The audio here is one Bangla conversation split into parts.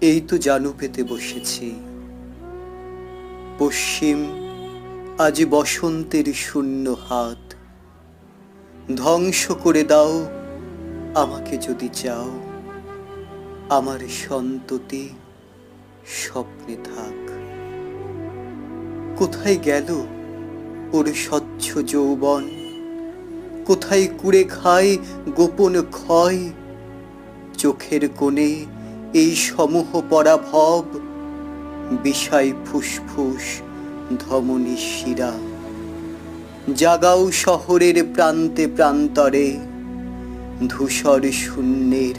এই তো জানু পেতে বসেছি। পশ্চিম আজ বসন্তের শূন্য হাত। ধ্বংস করে দাও, আমাকে যদি চাও। আমার সন্ততি স্বপ্নে থাক। কোথায় গেল ওর স্বচ্ছ যৌবন? কোথায় কুড়ে খায় গোপন ক্ষয়? চোখের কোণে এই সমূহ পরাভব, বিষয় ফুসফুস, ধমনী শিরা। জাগাও শহরের প্রান্তে প্রান্তরে, ধূসর শূন্যের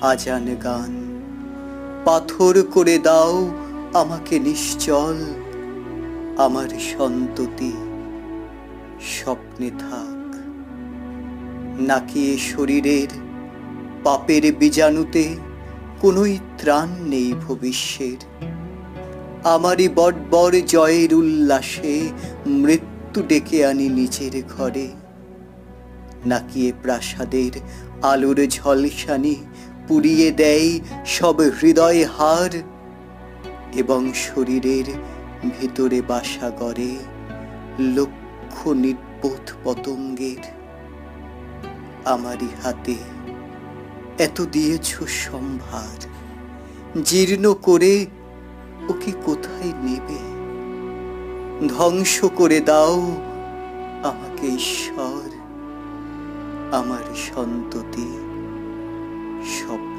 আজান গান। পাথর করে দাও আমাকে নিশ্চল, আমার সন্ততি স্বপ্নে থাক। নাকি শরীরের পাপের বীজাণুতে কোনোই ত্রাণ নেই ভবিষ্যের। আমারই বটবর জয়ের উল্লাসে মৃত্যু ডেকে আনি নিজের ঘরে। নাকি এ প্রাসাদের আলোর ঝলসানি পুড়িয়ে দেয় সব হৃদয় হার এবং শরীরের ভিতরে বাসা গড়ে লক্ষ নির্বোধ পতঙ্গের। আমারই হাতে এত দিয়েছ সম্ভার। জীর্ণ করে ওকে কোথায় নেবে? ধ্বংস করে দাও আমাকে ঈশ্বর। আমার সন্ততি থাক